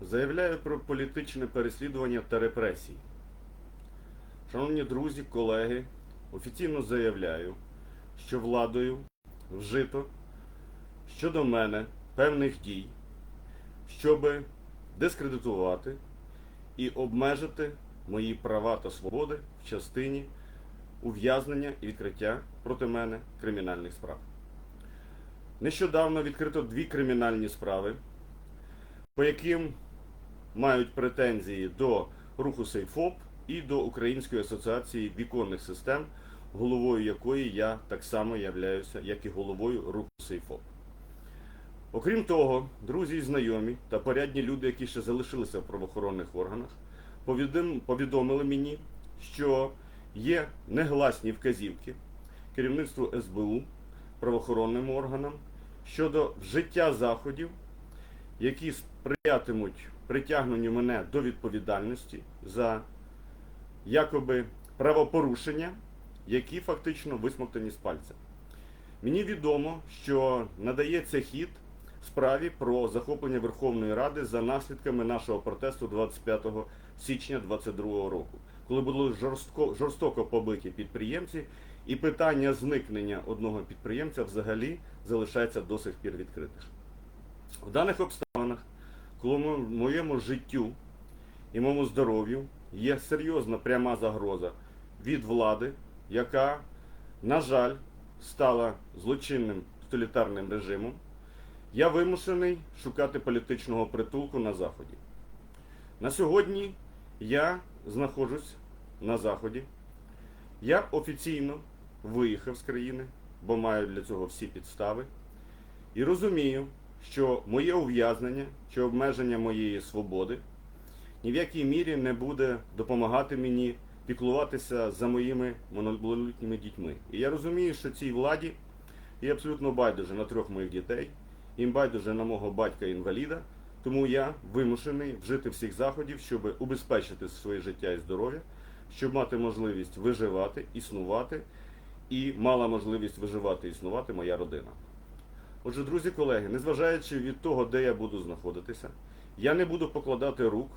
Заявляю про політичне переслідування та репресії. Шановні друзі, колеги, офіційно заявляю, що владою вжито щодо мене певних дій, щоб дискредитувати і обмежити мої права та свободи в частині ув'язнення і відкриття проти мене кримінальних справ. Нещодавно відкрито дві кримінальні справи, по яким мають претензії до руху Сейфоп і до Української асоціації віконних систем, головою якої я так само являюся, як і головою руху Сейфоп. Окрім того, друзі і знайомі та порядні люди, які ще залишилися в правоохоронних органах, повідомили мені, що є негласні вказівки керівництву СБУ, правоохоронним органам щодо вжиття заходів, які сприятимуть притягненню мене до відповідальності за якоби правопорушення, які фактично висмоктані з пальця. Мені відомо, що надається хід справі про захоплення Верховної Ради за наслідками нашого протесту 25 січня 2022 року, коли були жорстко, жорстоко побиті підприємці, і питання зникнення одного підприємця взагалі залишається до сих пір відкритим. В даних обставинах, коли мо- моєму життю і моєму здоров'ю є серйозна пряма загроза від влади, яка, на жаль, стала злочинним тоталітарним режимом, я вимушений шукати політичного притулку на Заході. На сьогодні я знаходжусь на Заході. Я офіційно виїхав з країни, бо маю для цього всі підстави. І розумію, що моє ув'язнення чи обмеження моєї свободи ні в якій мірі не буде допомагати мені піклуватися за моїми монолітніми дітьми. І я розумію, що цій владі є абсолютно байдуже на трьох моїх дітей, їм байдуже на мого батька-інваліда, тому я вимушений вжити всіх заходів, щоб убезпечити своє життя і здоров'я, щоб мати можливість виживати, існувати, і мала можливість виживати існувати моя родина. Отже, друзі, колеги, незважаючи від того, де я буду знаходитися, я не буду покладати рук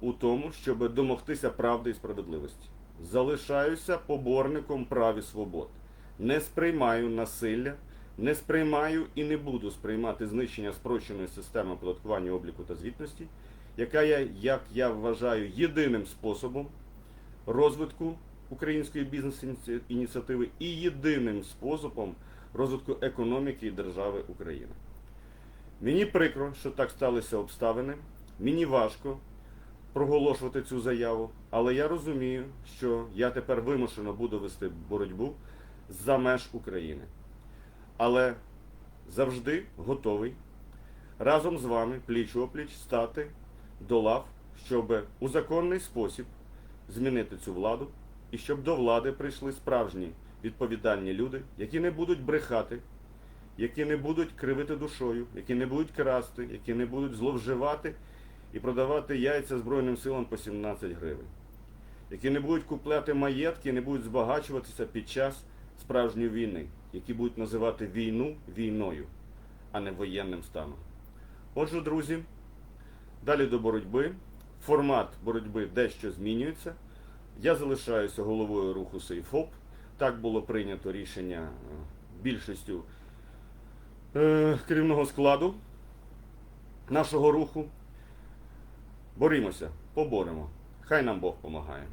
у тому, щоб домогтися правди і справедливості. Залишаюся поборником прав і свобод. Не сприймаю насилля, не сприймаю і не буду сприймати знищення спрощеної системи оподаткування обліку та звітності, яка є, як я вважаю, єдиним способом розвитку української бізнес-ініціативи і єдиним способом розвитку економіки і держави України. Мені прикро, що так сталися обставини. Мені важко проголошувати цю заяву, але я розумію, що я тепер вимушено буду вести боротьбу за меж України. Але завжди готовий разом з вами пліч опліч стати до лав, щоб у законний спосіб змінити цю владу і щоб до влади прийшли справжні відповідальні люди, які не будуть брехати, які не будуть кривити душою, які не будуть красти, які не будуть зловживати і продавати яйця Збройним силам по 17 гривень, які не будуть купляти маєтки, не будуть збагачуватися під час справжньої війни, які будуть називати війну війною, а не воєнним станом. Отже, друзі, далі до боротьби. Формат боротьби дещо змінюється. Я залишаюся головою руху Сейфоп. Так було прийнято рішення е, більшістю е, керівного складу нашого руху. Борімося, поборемо. Хай нам Бог помагає.